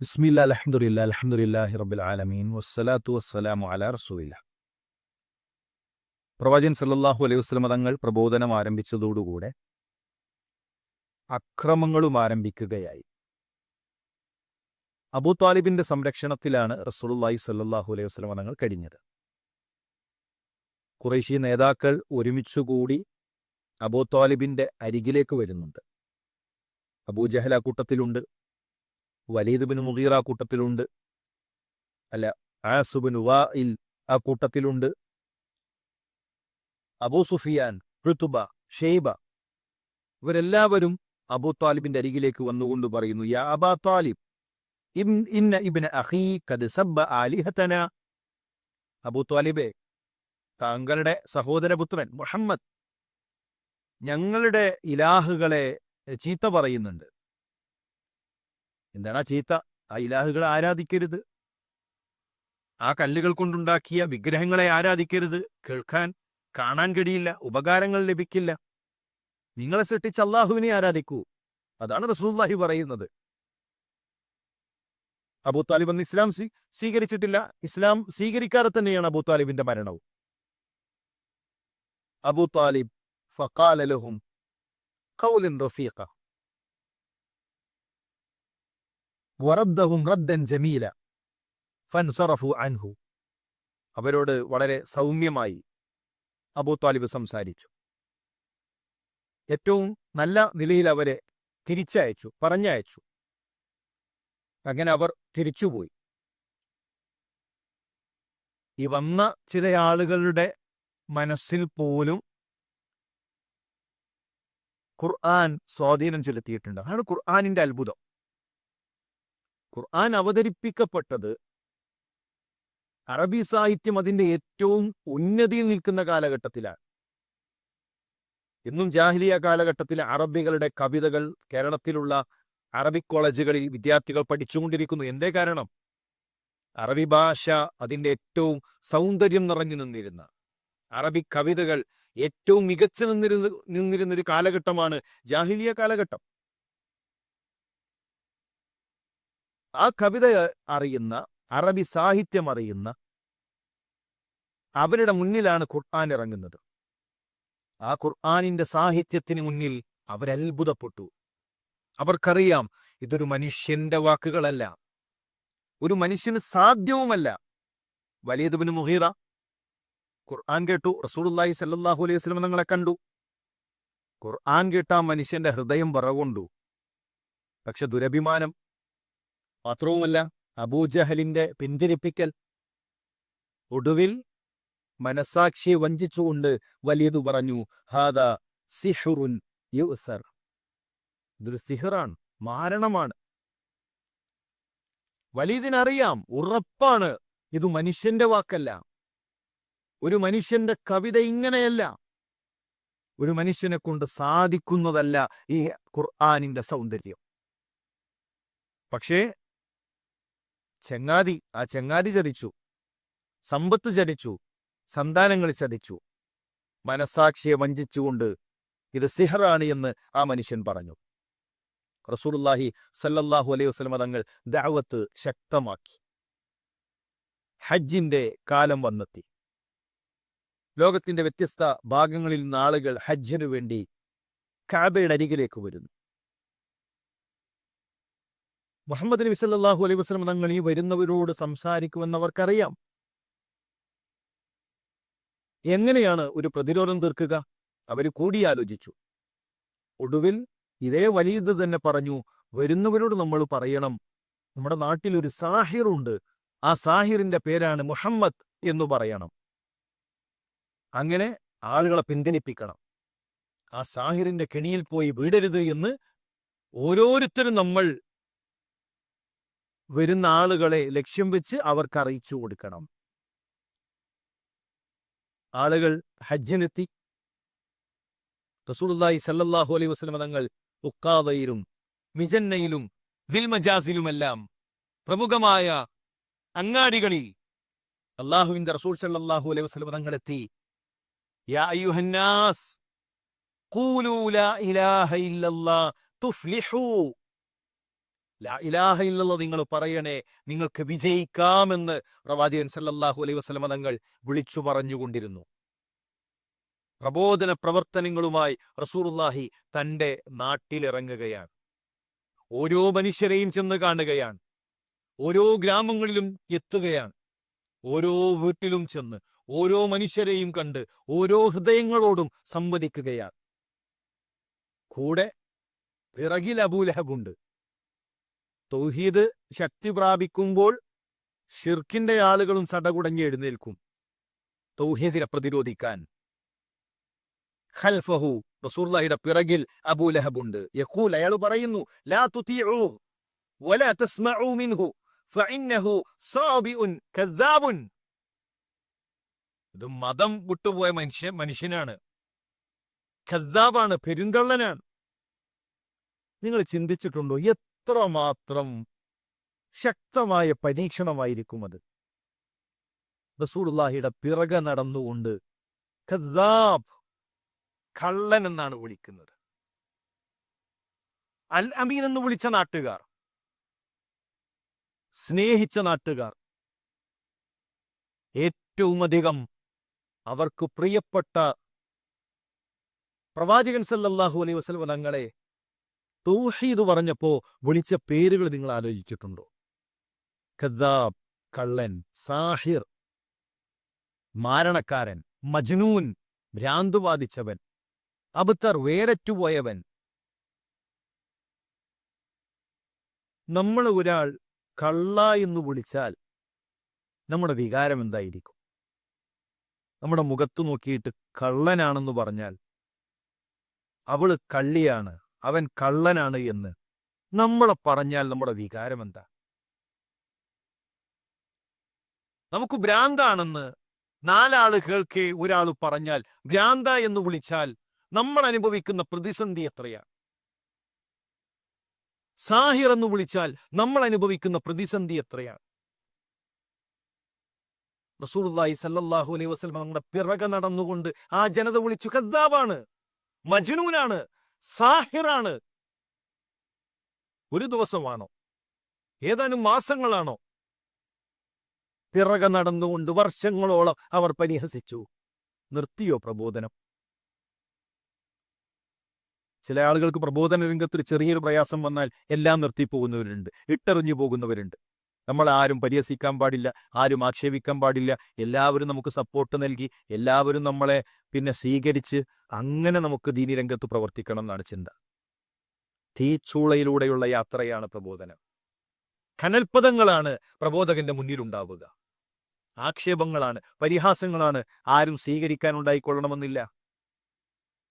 ബിസ്മില്ല ആലമീൻ. വസ്സലാത്തു വസ്സലാമു പ്രവാചകൻ സല്ലല്ലാഹു അലൈഹി വസ്ലമ തങ്ങൾ പ്രബോധനം ആരംഭിച്ചതോടുകൂടെ അക്രമങ്ങളും ആരംഭിക്കുകയായി. അബൂ താലിബിന്റെ സംരക്ഷണത്തിലാണ് റസൂലുള്ളാഹി സല്ലാഹു അലൈഹി വസ്ലമ തങ്ങൾ കഴിഞ്ഞത്. കുറേശി നേതാക്കൾ ഒരുമിച്ചുകൂടി അബൂ താലിബിന്റെ അരികിലേക്ക് വരുന്നുണ്ട്. അബൂജഹല കൂട്ടത്തിലുണ്ട്. വലീദ് ബിൻ മുഗീർ ആ കൂട്ടത്തിലുണ്ട്. അല്ല ആസുബിൻ വായിൽ ആ കൂട്ടത്തിലുണ്ട്. അബൂ സുഫിയാൻ ഋതുബ ഷെയ്ബ ഇവരെല്ലാവരും അബൂ താലിബിന്റെ അരികിലേക്ക് വന്നുകൊണ്ട് പറയുന്നു യാ അബാ താലിബ് ഇന്ന ഇബ്ന അഖീ ഖദ് സബ്ബ അബൂ താങ്കളുടെ സഹോദരപുത്രൻ മുഹമ്മദ് ഞങ്ങളുടെ ഇലാഹുകളെ ചീത്ത പറയുന്നുണ്ട്. എന്താണ് ചീത്ത? ആ ഇലാഹുകളെ ആരാധിക്കരുത്? ആ കല്ലുകൾ കൊണ്ടുണ്ടാക്കിയ വിഗ്രഹങ്ങളെ ആരാധിക്കരുത്? കേൾക്കാൻ കാണാൻ കഴിയില്ല ഉപകാരങ്ങൾ ലഭിക്കില്ല. നിങ്ങളെ സൃഷ്ടിച്ച അള്ളാഹുവിനെ ആരാധിക്കൂ? അതാണ് റസൂല്ലാഹി പറയുന്നത്. അബൂ താലിബ് അന്ന് ഇസ്ലാം സ്വീ- സ്വീകരിച്ചിട്ടില്ല. ഇസ്ലാം സ്വീകരിക്കാതെ തന്നെയാണ് അബൂ താലിബിന്റെ മരണവും. അബൂ താലിബ് ഫഖാലലഹും റഫീഖ. വറദ്ദഹും റദ്ദൻ ജമീല. ഫൻസറഫു അൻഹു. അവരോട് വളരെ സൗമ്യമായി അബൂ താലിബ് സംസാരിച്ചു. ഏറ്റവും നല്ല നിലയിൽ അവരെ തിരിച്ചയച്ചു പറഞ്ഞയച്ചു. അങ്ങനെ അവർ തിരിച്ചുപോയി. ഈ വന്ന ചില ആളുകളുടെ മനസ്സിൽ പോലും ഖുർആൻ സ്വാധീനം ചെലുത്തിയിട്ടുണ്ട്. അതാണ് ഖുർആാനിന്റെ അത്ഭുതം. ഖുർആൻ അവതരിപ്പിക്കപ്പെട്ടത് അറബി സാഹിത്യം അതിന്റെ ഏറ്റവും ഉന്നതിയിൽ നിൽക്കുന്ന കാലഘട്ടത്തിലാണ്. ഇന്നും ജാഹിലിയ കാലഘട്ടത്തിലെ അറബികളുടെ കവിതകൾ കേരളത്തിലുള്ള അറബിക് കോളേജുകളിൽ വിദ്യാർത്ഥികൾ പഠിച്ചുകൊണ്ടിരിക്കുന്നു. എന്തേ കാരണം? അറബി ഭാഷ അതിന്റെ ഏറ്റവും സൗന്ദര്യം നിറഞ്ഞു നിന്നിരുന്ന അറബി കവിതകൾ ഏറ്റവും മികച്ചു നിന്നിരുന്ന നിന്നിരുന്ന ഒരു കാലഘട്ടമാണ് ജാഹിലിയ കാലഘട്ടം. ആ കവിത അറിയുന്ന അറബി സാഹിത്യം അറിയുന്ന അവരുടെ മുന്നിലാണ് ഖുർആൻ ഇറങ്ങുന്നത്. ആ ഖുർആാനിന്റെ സാഹിത്യത്തിന് മുന്നിൽ അവരത്ഭുതപ്പെട്ടു. അവർക്കറിയാം ഇതൊരു മനുഷ്യന്റെ വാക്കുകളല്ല. ഒരു മനുഷ്യന് സാധ്യവുമല്ല. വലിയതുബിന് മുഹീറ ഖുർആൻ കേട്ടു റസൂലുള്ളാഹി സല്ലാഹു അലൈഹി വസ്ലം നിങ്ങളെ കണ്ടു. ഖുർആൻ കേട്ട മനുഷ്യന്റെ ഹൃദയം വിറകൊണ്ടു. പക്ഷെ ദുരഭിമാനം മാത്രവുമല്ല അബൂജഹലിന്റെ പിന്തിരിപ്പിക്കൽ. ഒടുവിൽ മനസാക്ഷി വഞ്ചിച്ചുകൊണ്ട് വലിയത് പറഞ്ഞു ഹാദ സിഹുറുൻ യുസർ ഇതൊരു സിഹറാണ് മാരണമാണ്. വലിയതിനറിയാം ഉറപ്പാണ് ഇത് മനുഷ്യന്റെ വാക്കല്ല. ഒരു മനുഷ്യന്റെ കവിത ഇങ്ങനെയല്ല. ഒരു മനുഷ്യനെ കൊണ്ട് സാധിക്കുന്നതല്ല ഈ ഖുർആാനിന്റെ സൗന്ദര്യം. പക്ഷേ ചെങ്ങാതി ആ ചെങ്ങാതി ചതിച്ചു സമ്പത്ത് ചതിച്ചു സന്താനങ്ങൾ ചതിച്ചു. മനസാക്ഷിയെ വഞ്ചിച്ചുകൊണ്ട് ഇത് സിഹറാണ് എന്ന് ആ മനുഷ്യൻ പറഞ്ഞു. റസൂലുള്ളാഹി സല്ലല്ലാഹു അലൈഹി വസ്ലമ തങ്ങൾ ദാവത്ത് ശക്തമാക്കി. ഹജ്ജിന്റെ കാലം വന്നെത്തി. ലോകത്തിന്റെ വ്യത്യസ്ത ഭാഗങ്ങളിൽ നിന്ന് ആളുകൾ ഹജ്ജിനു വേണ്ടി കാബയുടെ അരികിലേക്ക് വരുന്നു. മുഹമ്മദ് നബി സല്ലാഹു അലൈഹി വസ്ലം തങ്ങൾ ഈ വരുന്നവരോട് സംസാരിക്കുമെന്ന് അവർക്കറിയാം എങ്ങനെയാണ് ഒരു പ്രതിരോധം തീർക്കുക? അവർ കൂടിയാലോചിച്ചു. ഒടുവിൽ ഇതേ വലിയത് തന്നെ പറഞ്ഞു വരുന്നവരോട് നമ്മൾ പറയണം. നമ്മുടെ നാട്ടിൽ ഒരു സാഹിറുണ്ട് ആ സാഹിറിന്റെ പേരാണ് മുഹമ്മദ് എന്ന് പറയണം. അങ്ങനെ ആളുകളെ പിന്തിരിപ്പിക്കണം ആ സാഹിറിന്റെ കെണിയിൽ പോയി വീടരുത് എന്ന് ഓരോരുത്തരും നമ്മൾ വരുന്ന ആളുകളെ ലക്ഷ്യം വെച്ച് അവർക്ക് അറിയിച്ചു കൊടുക്കണം. ആളുകൾ ഹജ്ജിനെത്തി. റസൂലുള്ളാഹി സല്ലല്ലാഹു അലൈഹി വസല്ലം തങ്ങൾ ഉക്കാദയിലും മിജന്നയിലും ദിൽമജാസിലുമെല്ലാം പ്രമുഖമായ അങ്ങാടികളിൽ അള്ളാഹുവിന്റെ റസൂൽ സല്ലല്ലാഹു അലൈഹി വസല്ലം തങ്ങളെത്തി. ലാ ഇലാഹ ഇല്ലെന്ന് നിങ്ങൾ പറയണേ നിങ്ങൾക്ക് വിജയിക്കാമെന്ന് പ്രവാചകൻ സല്ലാഹു അലൈ വസ്ലമ തങ്ങൾ വിളിച്ചു പറഞ്ഞുകൊണ്ടിരുന്നു. പ്രബോധന പ്രവർത്തനങ്ങളുമായി റസൂറുല്ലാഹി തന്റെ നാട്ടിലിറങ്ങുകയാണ്. ഓരോ മനുഷ്യരെയും ചെന്ന് കാണുകയാണ്. ഓരോ ഗ്രാമങ്ങളിലും എത്തുകയാണ്. ഓരോ വീട്ടിലും ചെന്ന് ഓരോ മനുഷ്യരെയും കണ്ട് ഓരോ ഹൃദയങ്ങളോടും സംവദിക്കുകയാണ്. കൂടെ പിറകിൽ അബൂലഹബുണ്ട്. തൗഹീദ് ശക്തി പ്രാപിക്കുമ്പോൾ ഷിർക്കിന്റെ ആളുകളും സടകുടഞ്ഞ് എഴുന്നേൽക്കും. തൗഹീദിനെ പ്രതിരോധിക്കാൻ. ഖൽഫഹു റസൂലുള്ളാഹിയുടെ പിറകിൽ അബൂലഹബുണ്ട് യഖൂൽ അയാൾ പറയുന്നു ലാ തുതീഉ വലാ തസ്മഉ മിൻഹു ഫഇന്നഹു സാബിഉൻ കദ്ദാബുൻ. ഇത് മതം വിട്ടുപോയ മനുഷ്യ മനുഷ്യനാണ്. ഖദ്ദാബാണ് പെരുങ്കള്ളനാണ്. നിങ്ങൾ ചിന്തിച്ചിട്ടുണ്ടോ എത്രമാത്രം ശക്തമായ പരീക്ഷണമായിരിക്കും അത് റസൂർലാഹിയുടെ പിറകെ നടന്നുകൊണ്ട് കദാബ് കള്ളൻ എന്നാണ് വിളിക്കുന്നത്. അൽ അമീൻ എന്ന് വിളിച്ച നാട്ടുകാർ സ്നേഹിച്ച നാട്ടുകാർ ഏറ്റവും അധികം അവർക്ക് പ്രിയപ്പെട്ട പ്രവാചകൻ സല്ലല്ലാഹു അലൈഹി വസല്ലം തങ്ങളെ തൗഹീദ് പറഞ്ഞപ്പോ വിളിച്ച പേരുകൾ നിങ്ങൾ ആലോചിച്ചിട്ടുണ്ടോ? ഖദ്ദാബ് കള്ളൻ സാഹിർ മാരണക്കാരൻ മജ്നൂൻ ഭ്രാന്തു ബാധിച്ചവൻ അബുത്തർ വേരറ്റുപോയവൻ. നമ്മൾ ഒരാൾ കള്ള എന്ന് വിളിച്ചാൽ നമ്മുടെ വികാരം എന്തായിരിക്കും? നമ്മുടെ മുഖത്ത് നോക്കിയിട്ട് കള്ളനാണെന്ന് പറഞ്ഞാൽ അവൾ കള്ളിയാണ്. അവൻ കള്ളനാണ് എന്ന് നമ്മളെ പറഞ്ഞാൽ നമ്മുടെ വികാരം എന്താ? നമുക്ക് ഭ്രാന്താണെന്ന് നാലാൾ കേൾക്കെ ഒരാൾ പറഞ്ഞാൽ ഭ്രാന്ത എന്ന് വിളിച്ചാൽ നമ്മൾ അനുഭവിക്കുന്ന പ്രതിസന്ധി എത്രയാണ് സാഹിർ എന്ന് വിളിച്ചാൽ നമ്മൾ അനുഭവിക്കുന്ന പ്രതിസന്ധി എത്രയാണ് റസൂലുള്ളാഹി സല്ലാഹു അലൈഹി വസല്ലം നമ്മുടെ പിറകെ നടന്നുകൊണ്ട് ആ ജനത വിളിച്ചു കദ്ദാബാണ് മജ്നൂനാണ് സാഹിറാണ്. ഒരു ദിവസമാണോ? ഏതാനും മാസങ്ങളാണോ? പിറകെ നടന്നുകൊണ്ട് വർഷങ്ങളോളം അവർ പരിഹസിച്ചു. നിർത്തിയോ പ്രബോധനം? ചില ആളുകൾക്ക് പ്രബോധന രംഗത്ത് ഒരു ചെറിയൊരു പ്രയാസം വന്നാൽ എല്ലാം നിർത്തിപ്പോകുന്നവരുണ്ട്. ഇട്ടെറിഞ്ഞു പോകുന്നവരുണ്ട്. നമ്മൾ ആരും പരിഹസിക്കാൻ പാടില്ല ആരും ആക്ഷേപിക്കാൻ പാടില്ല. എല്ലാവരും നമുക്ക് സപ്പോർട്ട് നൽകി എല്ലാവരും നമ്മളെ പിന്നെ സ്വീകരിച്ച് അങ്ങനെ നമുക്ക് ദീനി രംഗത്ത് പ്രവർത്തിക്കണം എന്നാണ് ചിന്ത. തീച്ചൂളയിലൂടെയുള്ള യാത്രയാണ് പ്രബോധനം. കനൽപദങ്ങളാണ് പ്രബോധകന്റെ മുന്നിലുണ്ടാവുക. ആക്ഷേപങ്ങളാണ് പരിഹാസങ്ങളാണ് ആരും സ്വീകരിക്കാൻ സ്വീകരിക്കാനുണ്ടായിക്കൊള്ളണമെന്നില്ല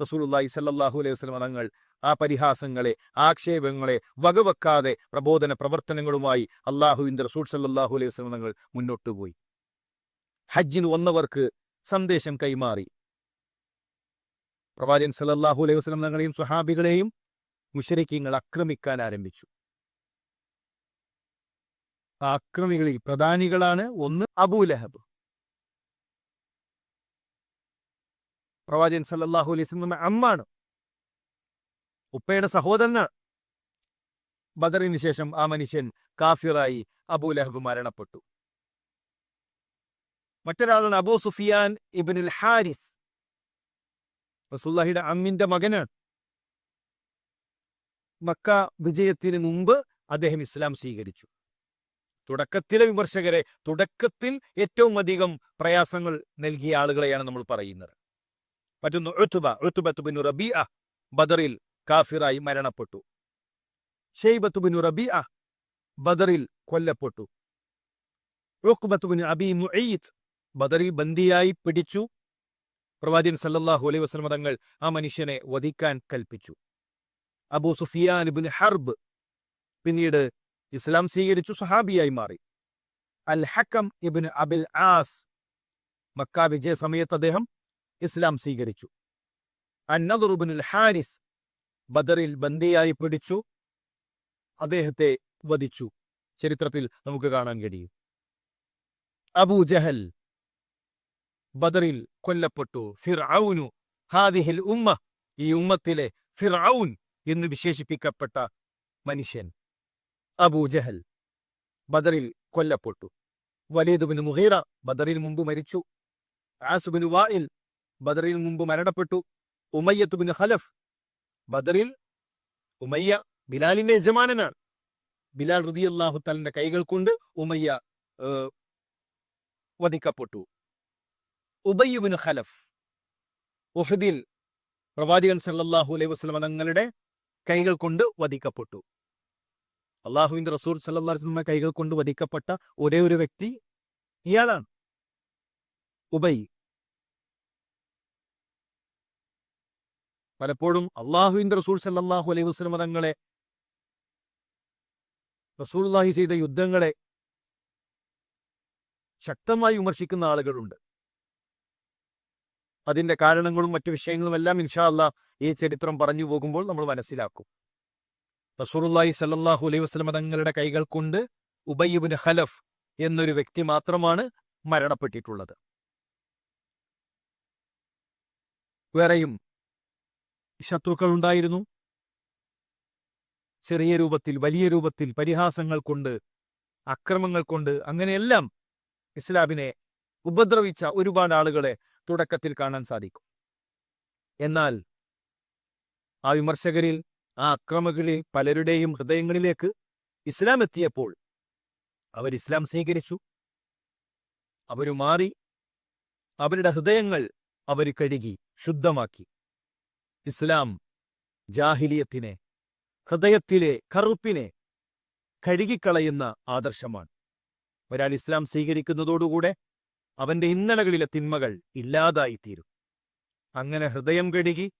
റസൂലുള്ളാഹി സല്ലല്ലാഹു അലൈഹി വസല്ലം തങ്ങൾ ആ പരിഹാസങ്ങളെ ആക്ഷേപങ്ങളെ വകവെക്കാതെ പ്രബോധന പ്രവർത്തനങ്ങളുമായി അള്ളാഹുവിന്റെ റസൂൽ സല്ലല്ലാഹു അലൈഹി വസല്ലം തങ്ങൾ മുന്നോട്ട് പോയി. ഹജ്ജിന് വന്നവർക്ക് സന്ദേശം കൈമാറി. പ്രവാചകൻ സല്ലല്ലാഹു അലൈഹി വസല്ലം തങ്ങളെയും സ്വഹാബികളെയും മുഷരിക്കീങ്ങൾ ആക്രമിക്കാൻ ആരംഭിച്ചു. ആക്രമികളിൽ പ്രധാനികളാണ് ഒന്ന് അബൂലഹബ് പ്രവാചകൻ സല്ലല്ലാഹു അലൈഹി വസല്ലം അമ്മാണ്. ഉപ്പയുടെ സഹോദരനാണ്. ബദറിന് ശേഷം ആ മനുഷ്യൻ കാഫിറായി അബൂലഹബ് മരണപ്പെട്ടു. മറ്റൊരാളാണ് അബൂ സുഫിയാൻ ഇബിനുൽ ഹാരിസ്. റസുല്ലാഹിയുടെ അമ്മിന്റെ മകനാണ്. മക്ക വിജയത്തിന് മുമ്പ് അദ്ദേഹം ഇസ്ലാം സ്വീകരിച്ചു. തുടക്കത്തിലെ വിമർശകരെ തുടക്കത്തിൽ ഏറ്റവും അധികം പ്രയാസങ്ങൾ നൽകിയ ആളുകളെയാണ് നമ്മൾ പറയുന്നത്. മറ്റൊന്ന് ബദറിൽ കാഫിറായി മരണപ്പെട്ടു. ഷെയ്ബത്തുബിനു റബി റബിഅ ബദറിൽ കൊല്ലപ്പെട്ടു. റുഖ്ബത്തുബിന് അബി മുഈത്ത് ബദറിൽ ബന്ദിയായി പിടിച്ചു. പ്രവാചകൻ സല്ലല്ലാഹു അലൈഹി വസല്ലം തങ്ങൾ ആ മനുഷ്യനെ വധിക്കാൻ കൽപ്പിച്ചു. അബൂ സുഫിയാൻ ബിൻ ഹർബ് പിന്നീട് ഇസ്ലാം സ്വീകരിച്ചു സഹാബിയായി മാറി. Al Hakam ibn Abil As Mecca വിജയ സമയത്ത് അദ്ദേഹം ഇസ്ലാം സ്വീകരിച്ചു. അന്നദുറുബിനുൽ ഹാരിസ് ബദറിൽ ബന്ദിയായി പിടിച്ചു. അദ്ദേഹത്തെ വധിച്ചു. ചരിത്രത്തിൽ നമുക്ക് കാണാൻ കഴിയും. അബൂ ജഹൽ ബദറിൽ കൊല്ലപ്പെട്ടു. ഫിർഔനു ഹാദിഹിൽ ഉമ്മ ഈ ഉമ്മത്തിലെ ഫിർഔൻ എന്ന് വിശേഷിപ്പിക്കപ്പെട്ട മനുഷ്യൻ അബൂ ജഹൽ ബദറിൽ കൊല്ലപ്പെട്ടു. വലീദുബിന് മുഹീറ ബദറിന് മുമ്പ് മരിച്ചു. ആസുബിന് വായിൽ ബദറിന് മുമ്പ് മരണപ്പെട്ടു. ഉമയ്യത്തുബിന് ഖലഫ് ബദറിൽ ഉമയ്യ ബിലാലിന്റെ യജമാനനാണ്. ബിലാൽ റതി അള്ളാഹു തലിന്റെ കൈകൾ കൊണ്ട് ഉമയ്യ വധിക്കപ്പെട്ടു. ഉബയ്യുബിന് ഖലഫ് ഉഹദിൽ പ്രവാചകൻ സല്ലാഹു അലൈഹി വസല്ലം തങ്ങളുടെ കൈകൾ കൊണ്ട് വധിക്കപ്പെട്ടു. അള്ളാഹുവിന്റെ റസൂൽ വസല്ലം കൈകൾ കൊണ്ട് വധിക്കപ്പെട്ട ഒരേ ഒരു വ്യക്തി ഇയാളാണ്. ഉബൈ പലപ്പോഴും അള്ളാഹുവിന്റെ റസൂൽ സല്ലല്ലാഹു അലൈഹി വസല്ലം തങ്ങളെ റസൂൽഹി ചെയ്ത യുദ്ധങ്ങളെ ശക്തമായി വിമർശിക്കുന്ന ആളുകളുണ്ട്. അതിന്റെ കാരണങ്ങളും മറ്റു വിഷയങ്ങളും എല്ലാം ഇൻഷാ അല്ലാ ഈ ചരിത്രം പറഞ്ഞു പോകുമ്പോൾ നമ്മൾ മനസ്സിലാക്കും. റസൂലുള്ളാഹി സല്ലാഹു അലൈഹി വസ്ലം തങ്ങളുടെ കൈകൾ കൊണ്ട് ഉബയ്യബിന് ഹലഫ് എന്നൊരു വ്യക്തി മാത്രമാണ് മരണപ്പെട്ടിട്ടുള്ളത്. വേറെയും ശത്രുക്കൾ ഉണ്ടായിരുന്നു ചെറിയ രൂപത്തിൽ വലിയ രൂപത്തിൽ പരിഹാസങ്ങൾ കൊണ്ട് അക്രമങ്ങൾ കൊണ്ട് അങ്ങനെയെല്ലാം ഇസ്ലാമിനെ ഉപദ്രവിച്ച ഒരുപാട് ആളുകളെ തുടക്കത്തിൽ കാണാൻ സാധിക്കും. എന്നാൽ ആ വിമർശകരിൽ ആ അക്രമകളിൽ പലരുടെയും ഹൃദയങ്ങളിലേക്ക് ഇസ്ലാം എത്തിയപ്പോൾ അവർ ഇസ്ലാം സ്വീകരിച്ചു. അവരു മാറി. അവരുടെ ഹൃദയങ്ങൾ അവർ കഴുകി ശുദ്ധമാക്കി. ഇസ്ലാം ജാഹിലിയത്തിനെ ഹൃദയത്തിലെ കറുപ്പിനെ കഴുകിക്കളയുന്ന ആദർശമാണ്. ഒരാൾ ഇസ്ലാം സ്വീകരിക്കുന്നതോടുകൂടെ അവന്റെ ഇന്നലകളിലെ തിന്മകൾ ഇല്ലാതായിത്തീരും. അങ്ങനെ ഹൃദയം കഴുകി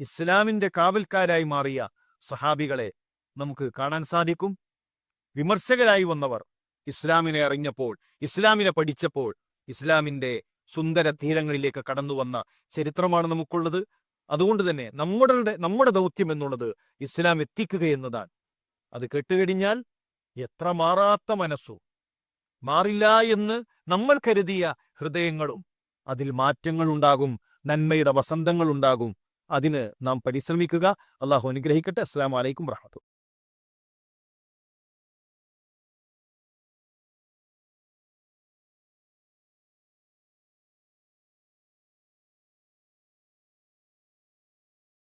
ഇസ്ലാമിന്റെ കാവൽക്കാരായി മാറിയ സഹാബികളെ നമുക്ക് കാണാൻ സാധിക്കും. വിമർശകരായി വന്നവർ ഇസ്ലാമിനെ അറിഞ്ഞപ്പോൾ ഇസ്ലാമിനെ പഠിച്ചപ്പോൾ ഇസ്ലാമിന്റെ സുന്ദര തീരങ്ങളിലേക്ക് കടന്നു വന്ന ചരിത്രമാണ് നമുക്കുള്ളത്. അതുകൊണ്ട് തന്നെ നമ്മുടെ നമ്മുടെ ദൗത്യം എന്നുള്ളത് ഇസ്ലാം എത്തിക്കുക എന്നതാണ്. അത് കേട്ടുകഴിഞ്ഞാൽ എത്ര മാറാത്ത മനസ്സോ. മാറില്ല എന്ന് നമ്മൾ കരുതിയ ഹൃദയങ്ങളും അതിൽ മാറ്റങ്ങൾ ഉണ്ടാകും നന്മയുടെ വസന്തങ്ങൾ ഉണ്ടാകും. അതിന് നാം പരിശ്രമിക്കുക. അള്ളാഹു അനുഗ്രഹിക്കട്ടെ. അസ്സാം വലൈക്കും വാഹത്തു